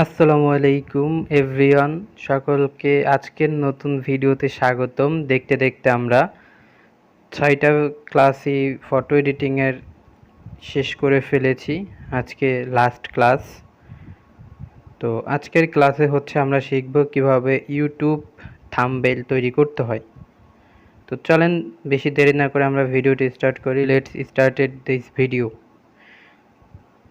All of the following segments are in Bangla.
আসসালামু আলাইকুম, এভরিওয়ান। সকলকে আজকের নতুন ভিডিওতে স্বাগতম। দেখতে দেখতে আমরা ছয়টা ক্লাসই ফটো এডিটিংয়ের শেষ করে ফেলেছি। আজকে লাস্ট ক্লাস তো আজকের ক্লাসে হচ্ছে আমরা শিখব কীভাবে ইউটিউব থাম্বেল তৈরি করতে হয়। তো চলেন, বেশি দেরি না করে আমরা ভিডিওটি স্টার্ট করি। লেটস স্টার্টেড দিস ভিডিও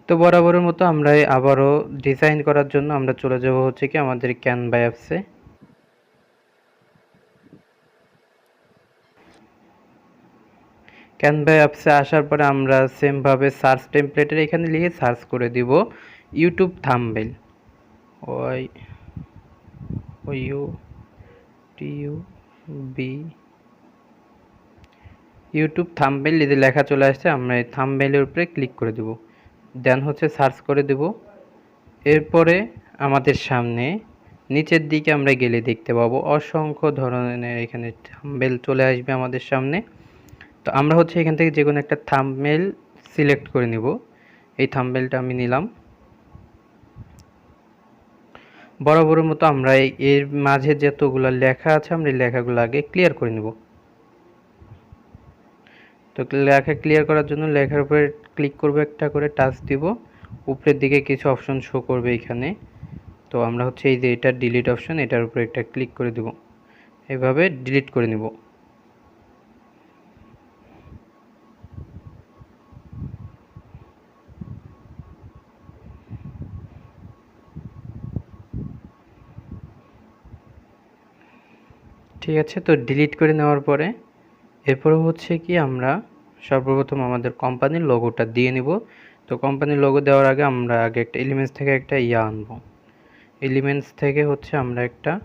তো বরাবরের মতো আমরা আবারও ডিজাইন করার জন্য আমরা চলে যাব হচ্ছে কি আমাদের ক্যানভা অ্যাপসে ক্যানভা অ্যাপসে আসার পরে আমরা সেমভাবে সার্চ টেমপ্লেটের এখানে লিখে সার্চ করে দিব YouTube thumbnail Y O U T U B YouTube thumbnail যদি লেখা চলে আসছে আমরা এই থাম্বেলের উপরে ক্লিক করে দেবো। দেন হচ্ছে সার্চ করে দেব। এরপরে আমাদের সামনে নিচের দিকে আমরা গেলে দেখতে পাবো অসংখ্য ধরনের এখানে থাম্বেল চলে আসবে আমাদের সামনে। তো আমরা হচ্ছে এখান থেকে যে কোনো একটা থাম্বেল সিলেক্ট করে নিব। এই থাম্বেলটা আমি নিলাম। বরাবরের মতো আমরা এর মাঝে যতগুলো লেখা আছে আমরা লেখাগুলো আগে ক্লিয়ার করে নেব। তো লেখা ক্লিয়ার করার জন্য লেখার উপরে ক্লিক করব একটা করে টাচ দিব। উপরের দিকে কিছু অপশন শো করবে এখানে। তো আমরা হচ্ছে এই যে এটা ডিলিট অপশন এটার উপরে একটা ক্লিক করে দেব। এভাবে ডিলিট করে নেব। ঠিক আছে, তো ডিলিট করে নেওয়ার পরে এরপরে হচ্ছে কি আমরা সর্বপ্রথম আমাদের কোম্পানির লোগোটা দিয়ে নিব। তো কোম্পানির লোগো দেওয়ার আগে আমরা আগে একটা এলিমেন্টস থেকে একটা ইয়া আনব। এলিমেন্টস থেকে হচ্ছে আমরা একটা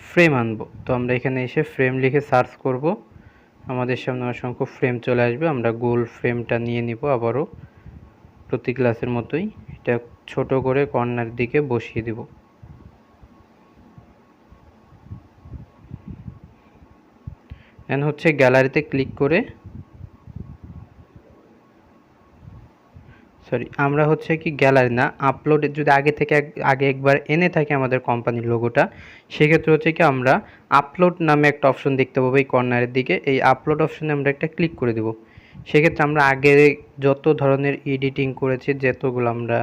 ফ্রেম আনব। তো আমরা এখানে এসে ফ্রেম লিখে সার্চ করব। আমাদের সামনে অসংখ্য ফ্রেম চলে আসবে। আমরা গোল ফ্রেমটা নিয়ে নিব আবারও। প্রতি ক্লাসের মতোই এটা ছোট করে কর্নার দিকে বসিয়ে দিব। দেন হচ্ছে গ্যালারিতে ক্লিক করে সরি আমরা হচ্ছে কি গ্যালারি না আপলোড যদি আগে থেকে আগে একবার এনে থাকে আমাদের কোম্পানির লোগোটা সেক্ষেত্রে হচ্ছে কি আমরা আপলোড নামে একটা অপশন দেখতে পাবো এই কর্নারের দিকে। এই আপলোড অপশনে আমরা একটা ক্লিক করে দেব। সেক্ষেত্রে আমরা আগে যত ধরনের এডিটিং করেছি, যতগুলো আমরা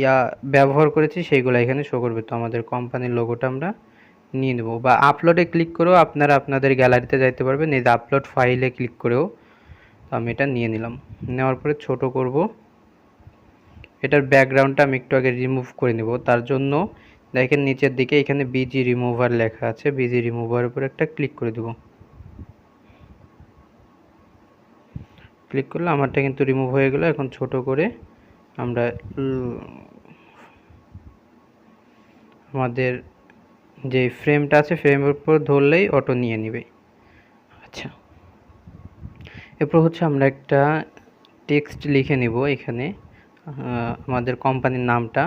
ইয়া ব্যবহার করেছি, সেইগুলো এখানে শো করবে। তো আমাদের কোম্পানির লোগোটা আমরা নিয়ে নেব। বা আপলোডে ক্লিক করেও আপনারা আপনাদের গ্যালারিতে যাইতে পারবেন। এই যে আপলোড ফাইলে ক্লিক করেও আমি এটা নিয়ে নিলাম। নেওয়ার পরে ছোট করব। এটার ব্যাকগ্রাউন্ডটা আমি একটু আগে রিমুভ করে নেব। তার জন্য দেখেন নিচের দিকে এখানে বিজি রিমুভার লেখা আছে। বিজি রিমুভার উপর একটা ক্লিক করে দেব। ক্লিক করলে আমারটা কিন্তু রিমুভ হয়ে গেল। এখন ছোট করে আমরা আমাদের যে ফ্রেমটা আছে ফ্রেমের উপর ধরলেই অটো নিয়ে নেবে। আচ্ছা। এরপর হচ্ছে আমরা একটা টেক্সট লিখে নিব এখানে আমাদের কোম্পানির নামটা।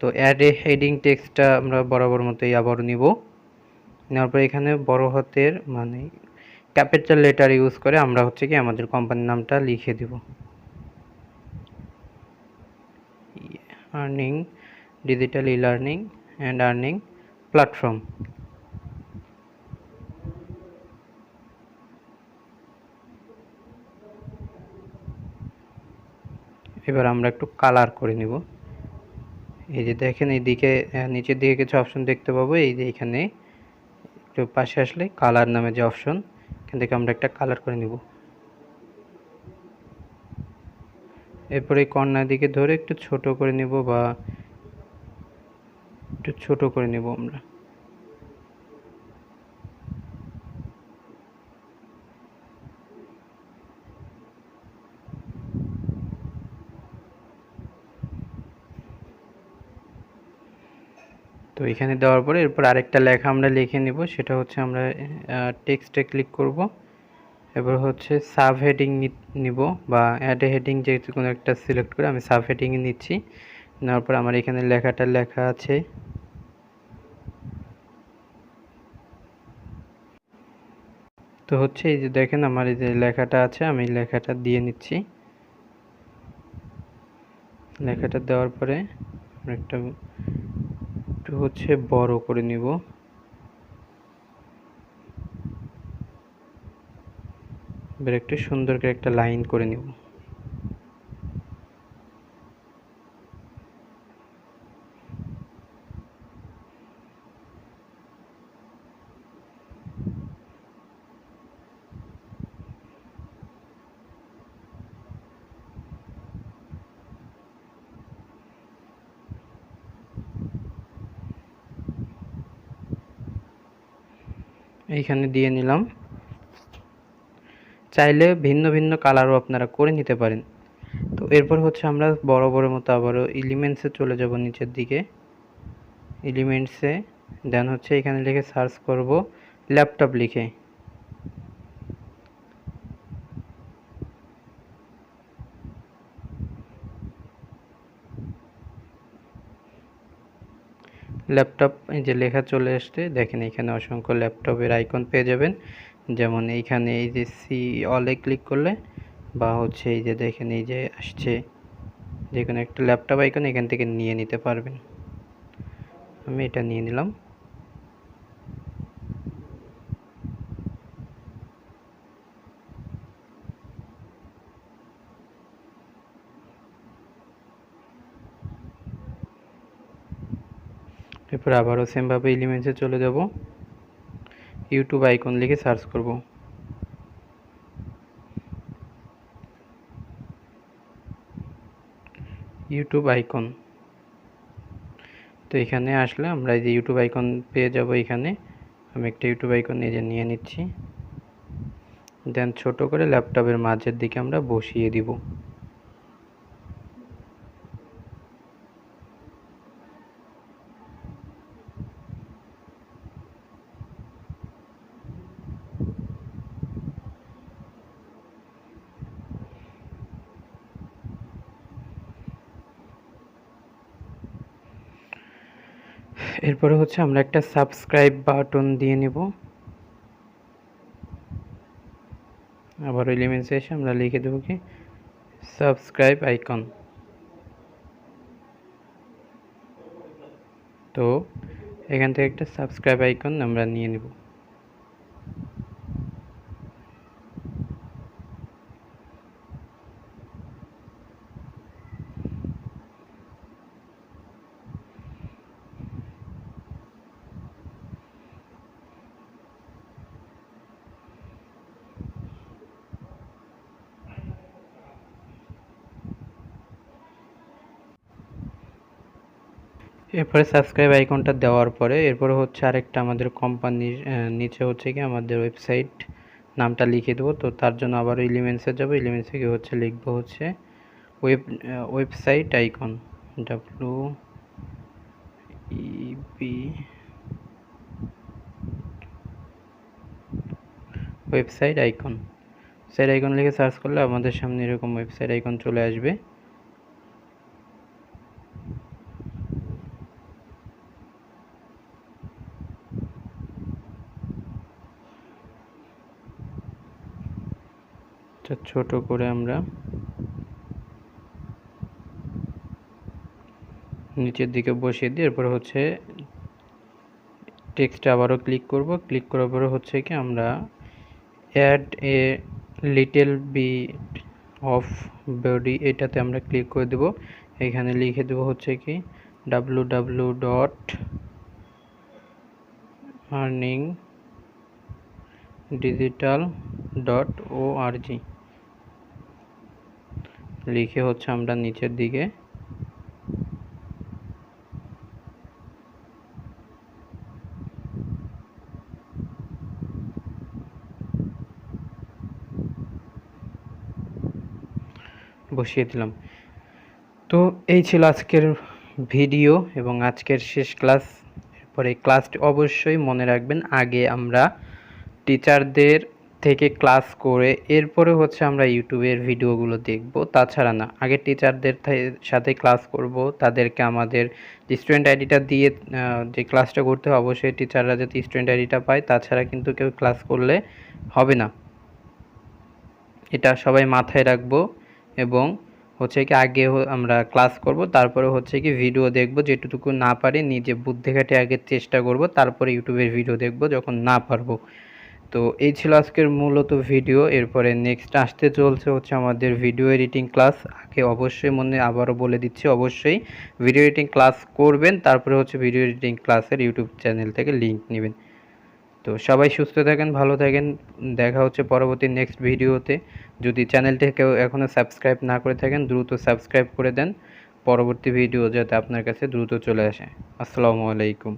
তো অ্যাড এ হেডিং টেক্সটটা আমরা বরাবর মতোই আবার নিব। নেওয়ার পর এখানে বড় হাতের মানে ক্যাপিটাল লেটার ইউজ করে আমরা হচ্ছে কি আমাদের কোম্পানির নামটা লিখে দিব। Earning digital e learning and earning platform এবার আমরা একটু কালার করে নিব। এই যে দেখেন এইদিকে নিচের দিকে কিছু অপশন দেখতে পাবো। এই যে এখানে একটু পাশে আসলে কালার নামে যে অপশন এখান থেকে আমরা একটা কালার করে নিব। এরপরে কর্নার দিকে ধরে একটু ছোট করে নিব বা একটু ছোট করে নেব আমরা। তো এখানে দেওয়ার পরে এরপর আরেকটা লেখা আমরা লিখে নিব, সেটা হচ্ছে আমরা টেক্সটে ক্লিক করব। এবার হচ্ছে সাব হেডিং নিব বা অ্যাড হেডিং যে কোনো একটা সিলেক্ট করে আমি সাব হেডিংয়ে নিচ্ছি। নেওয়ার পর আমার এখানে লেখাটা লেখা আছে। তো হচ্ছে এই যে দেখেন আমার এই যে লেখাটা আছে, আমি লেখাটা দিয়ে নিচ্ছি। লেখাটা দেওয়ার পরে একটা একটু হচ্ছে বড় করে নিব। এবার একটু সুন্দর করে একটা লাইন করে নিব। এইখানে দিয়ে নিলাম। চাইলে ভিন্ন ভিন্ন কালারও আপনারা করে নিতে পারেন। তো এরপর হচ্ছে আমরা বড় বড় মতো আবারও এলিমেন্টসে চলে যাব নিচের দিকে। এলিমেন্টসে, দেন হচ্ছে এখানে লিখে সার্চ করব ল্যাপটপ লিখে। ল্যাপটপ, এই যে লেখা চলে আসছে। দেখেন এখানে অসংখ্য ল্যাপটপের আইকন পেয়ে যাবেন। যেমন এইখানে এই যে সি অলে ক্লিক করলে বা হচ্ছে এই যে দেখেন এই যে আসছে যে কোনো একটা ল্যাপটপ আইকন এখান থেকে নিয়ে নিতে পারবেন। আমি এটা নিয়ে নিলাম। এরপর আবারও সেমভাবে এলিমেন্টসে চলে যাব। ইউটিউব আইকন লিখে সার্চ করব। ইউটিউব আইকন তো এখানে আসলে আমরা এই যে ইউটিউব আইকন পেয়ে যাব এখানে। আমি একটা ইউটিউব আইকন যে নিয়ে নিচ্ছি। দেন ছোট করে ল্যাপটপের মাঝের দিকে আমরা বসিয়ে দিব। এরপরে হচ্ছে আমরা একটা সাবস্ক্রাইব বাটন দিয়ে নেব। আবার এলিমেন্টসে এসে আমরা লিখে দেবো কি সাবস্ক্রাইব আইকন তো এখান থেকে একটা সাবস্ক্রাইব আইকন আমরা নিয়ে নেব। এরপরে সাবস্ক্রাইব আইকনটা দেওয়ার পরে, এরপরে হচ্ছে আরেকটা আমাদের কোম্পানির নিচে হচ্ছে কি আমাদের ওয়েবসাইট নামটা লিখে দেবো। তো তার জন্য আবার এলিমেন্টসে যাব। এলিমেন্টসে গিয়ে হচ্ছে লিখব হচ্ছে web website icon W E P website icon site icon লিখে সার্চ করলে আমাদের সামনে এরকম ওয়েবসাইট আইকন চলে আসবে। এটা ছোট করে আমরা নিচের দিকে বসিয়ে দিই এরপর হচ্ছে টেক্সটে আবারও ক্লিক করব। ক্লিক করার পরে হচ্ছে কি আমরা add a little bit of body এটাতে আমরা ক্লিক করে দেব। এখানে লিখে দেব হচ্ছে কি W W dot earning digital dot O R G লিখে হচ্ছে আমরা নিচের দিকে। বসিয়ে দিলাম। তো এই ছিল আজকের ভিডিও এবং আজকের শেষ ক্লাস। এরপরে ক্লাসটি অবশ্যই মনে রাখবেন, আগে আমরা টিচারদের থেকে ক্লাস করে এরপরে হচ্ছে আমরা ইউটিউবের ভিডিওগুলো দেখব। তাছাড়া না আগে টিচারদের সাথে ক্লাস করব। তাদেরকে আমাদের স্টুডেন্ট আইডিটা দিয়ে যে ক্লাসটা করতে হবে অবশ্যই টিচাররা যাতে স্টুডেন্ট আইডিটা পায়। তাছাড়া কিন্তু কেউ ক্লাস করলে হবে না। এটা সবাই মাথায় রাখব এবং হচ্ছে কি আগে আমরা ক্লাস করব। তারপরে হচ্ছে কি ভিডিও দেখব। যেটুকু না পারি, নিজে বুদ্ধি খাটে আগে চেষ্টা করব। তারপরে ইউটিউবের ভিডিও দেখব যখন না পারব। তো এই ছিল আজকের মূলত ভিডিও। এরপরে নেক্সট আসতে চলছে হচ্ছে আমাদের ভিডিও এডিটিং ক্লাস আগে অবশ্যই মনে আবারও বলে দিচ্ছি, অবশ্যই ভিডিও এডিটিং ক্লাস করবেন, তারপরে হচ্ছে ভিডিও এডিটিং ক্লাসের ইউটিউব চ্যানেল থেকে লিংক নেবেন। তো সবাই সুস্থ থাকেন, ভালো থাকেন, দেখা হচ্ছে পরবর্তী নেক্সট ভিডিওতে যদি চ্যানেলটি কেউ এখনও সাবস্ক্রাইব না করে থাকেন, দ্রুত সাবস্ক্রাইব করে দেন। পরবর্তী ভিডিও যাতে আপনার কাছে দ্রুত চলে আসে। আসসালামু আলাইকুম।